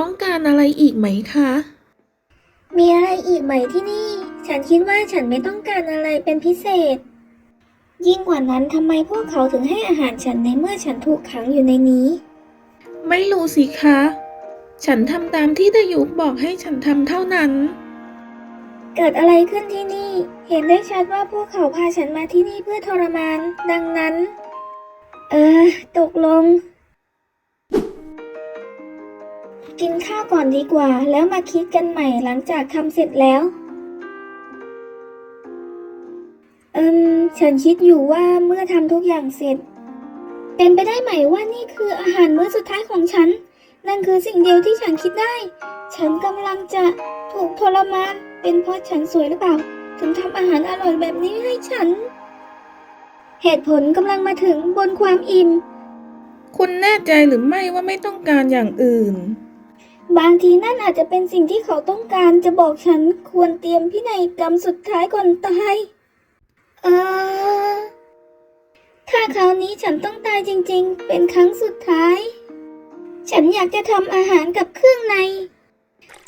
ต้องการอะไรอีกไหมคะ มีอะไรอีกไหมที่นี่ ฉันคิดว่าฉันไม่ต้องการอะไรเป็นพิเศษ ยิ่งกว่านั้นทำไมพวกเขาถึงให้อาหารฉันในเมื่อฉันถูกขังอยู่ในนี้ ไม่รู้สิคะ ฉันทำตามที่ดายุกบอกให้ฉันทำเท่านั้น เกิดอะไรขึ้นที่นี่ เห็นได้ชัดว่าพวกเขาพาฉันมาที่นี่เพื่อทรมาน ดังนั้น เออ ตกลง กินข้าวก่อนดีกว่า แล้วมาคิดกันใหม่หลังจากทำเสร็จแล้ว เอิมฉันคิดอยู่ว่าเมื่อทำทุกอย่างเสร็จ เป็นไปได้ไหมว่านี่คืออาหารมื้อสุดท้ายของฉัน นั่นคือสิ่งเดียวที่ฉันคิดได้ ฉันกำลังจะถูกทรมาน เป็นเพราะฉันสวยหรือเปล่า ถึงทำอาหารอร่อยแบบนี้ให้ฉัน เหตุผลกำลังมาถึงบนความอิ่ม คุณแน่ใจหรือไม่ว่าไม่ต้องการอย่างอื่น บางทีนั่นอาจจะเป็นสิ่งที่เขาต้องการจะบอกฉันควรเตรียมพินัยกรรมสุดท้ายก่อนตายเออถ้าคราวนี้ฉันต้องตายจริงๆ เป็นครั้งสุดท้าย ฉันอยากจะทำอาหารกับเครื่องใน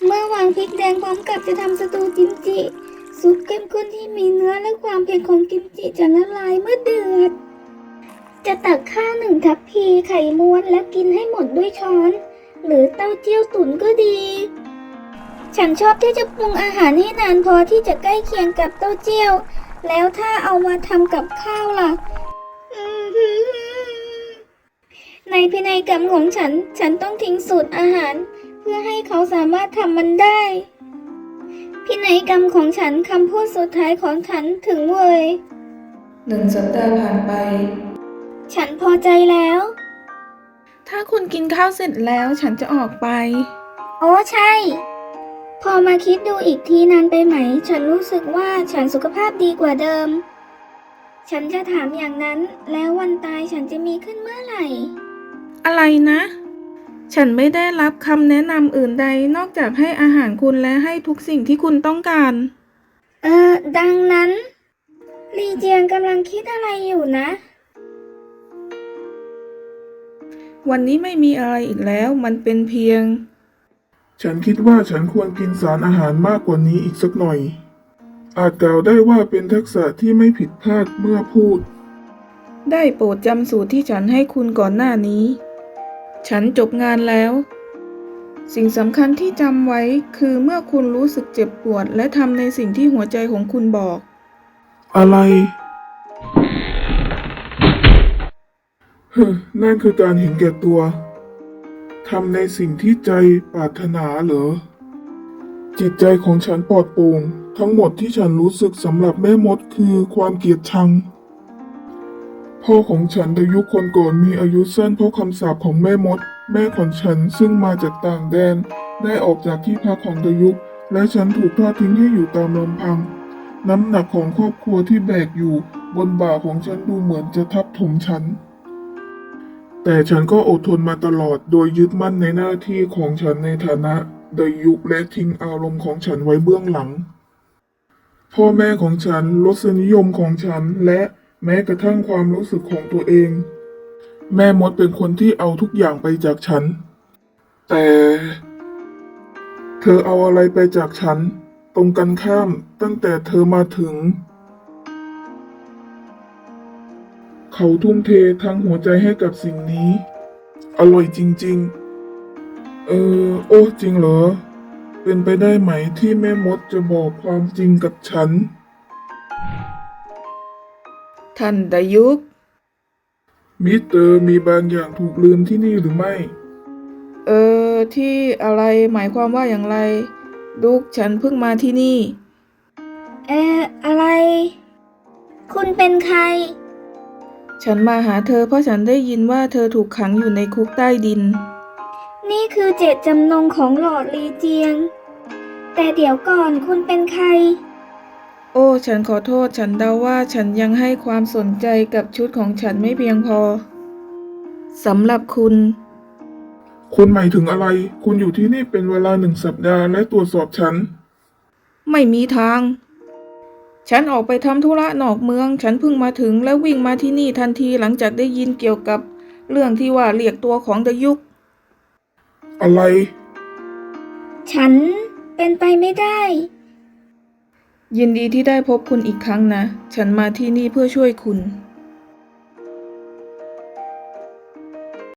เมื่อวางพริกแดงพร้อมกับจะทำสตูกิมจิซุปเข้มข้นที่มีเนื้อและความเผ็ดของกิมจิจะละลายเมื่อเดือด จะตักข้าวหนึ่งทัพพีไข่ม้วนและกินให้หมดด้วยช้อน หรือเต้าเจี้ยวตุ๋นก็ดี ฉันชอบที่จะปรุงอาหารให้นานพอที่จะใกล้เคียงกับเต้าเจี้ยว แล้วถ้าเอามาทำกับข้าวล่ะอื้อหือในพินัยกรรมของฉัน ฉันต้องทิ้งสูตรอาหาร เพื่อให้เขาสามารถทำมันได้ พินัยกรรมของฉันคำพูดสุดท้ายของฉันถึงเวยหนึ่งสัปดาห์ผ่านไป ฉันพอใจแล้ว ถ้าคุณกินข้าวเสร็จแล้วฉันจะออกไป โอ้ใช่ พอมาคิดดูอีกทีนานไปไหม ฉันรู้สึกว่าฉันสุขภาพดีกว่าเดิม ฉันจะถามอย่างนั้น แล้ววันตายฉันจะมีขึ้นเมื่อไหร่ อะไรนะ ฉันไม่ได้รับคำแนะนำอื่นใดนอกจากให้อาหารคุณและให้ทุกสิ่งที่คุณต้องการ เออ ดังนั้น ลีเจียงกำลังคิดอะไรอยู่นะ วันนี้ไม่มีอะไรอีกแล้ว มันเป็นเพียง ฉันคิดว่าฉันควรกินสารอาหารมากกว่านี้อีกสักหน่อย อาจกล่าวได้ว่าเป็นทักษะที่ไม่ผิดพลาดเมื่อพูด ได้โปรดจำสูตรที่ฉันให้คุณก่อนหน้านี้ ฉันจบงานแล้ว สิ่งสำคัญที่จำไว้คือเมื่อคุณรู้สึกเจ็บปวดและทำในสิ่งที่หัวใจของคุณบอก อะไร นั่นคือการเห็นแก่ตัว ทำในสิ่งที่ใจปรารถนาเหรอ จิตใจของฉันปลอดโปร่ง ทั้งหมดที่ฉันรู้สึกสำหรับแม่มดคือความเกลียดชัง พ่อของฉันในยุคคนก่อนมีอายุสั้นเพราะคำสาปของแม่มด แม่ของฉันซึ่งมาจากต่างแดน ได้ออกจากที่พักของดยุค และฉันถูกทอดทิ้งให้อยู่ตามลำพัง น้ำหนักของครอบครัวที่แบกอยู่ บนบ่าของฉันดูเหมือนจะทับถมฉัน แต่ฉันก็อดทนมาตลอดโดยยึดมั่นในหน้าที่ของฉันในฐานะเดยุคและทิ้งอารมณ์ของฉันไว้เบื้องหลัง พ่อแม่ของฉันรสนิยมของฉันและแม้กระทั่งความรู้สึกของตัวเอง แม่มดเป็นคนที่เอาทุกอย่างไปจากฉัน แต่ เธอเอาอะไรไปจากฉัน ตรงกันข้ามตั้งแต่เธอมาถึง เขาทุ่มเททั้งหัวใจให้กับสิ่งนี้ อร่อยจริง ๆ เออ โอ้จริงเหรอ เป็นไปได้ไหมที่แม่มดจะบอกความจริงกับฉัน ท่านดายุก มิสเตอร์มีบางอย่างถูกลืมที่นี่หรือไม่ เออ ที่อะไรหมายความว่าอย่างไร ลูกฉันเพิ่งมาที่นี่ เอออะไร คุณเป็นใคร ฉันมาหาเธอเพราะฉันได้ยินว่าเธอถูกขังอยู่ในคุกใต้ดิน นี่คือเจตจำนงของหลอดลีเจียง แต่เดี๋ยวก่อนคุณเป็นใคร โอ้ ฉันขอโทษฉันเดาว่าฉันยังให้ความสนใจกับชุดของฉันไม่เพียงพอสำหรับคุณ คุณหมายถึงอะไร คุณอยู่ที่นี่เป็นเวลาหนึ่งสัปดาห์และตรวจสอบฉัน ไม่มีทาง ฉันออกไปทำธุระนอกเมือง ฉันเพิ่งมาถึงและวิ่งมาที่นี่ทันทีหลังจากได้ยินเกี่ยวกับเรื่องที่ว่าเรียกตัวของดยุก อะไร ฉันเป็นไปไม่ได้ ยินดีที่ได้พบคุณอีกครั้งนะ ฉันมาที่นี่เพื่อช่วยคุณ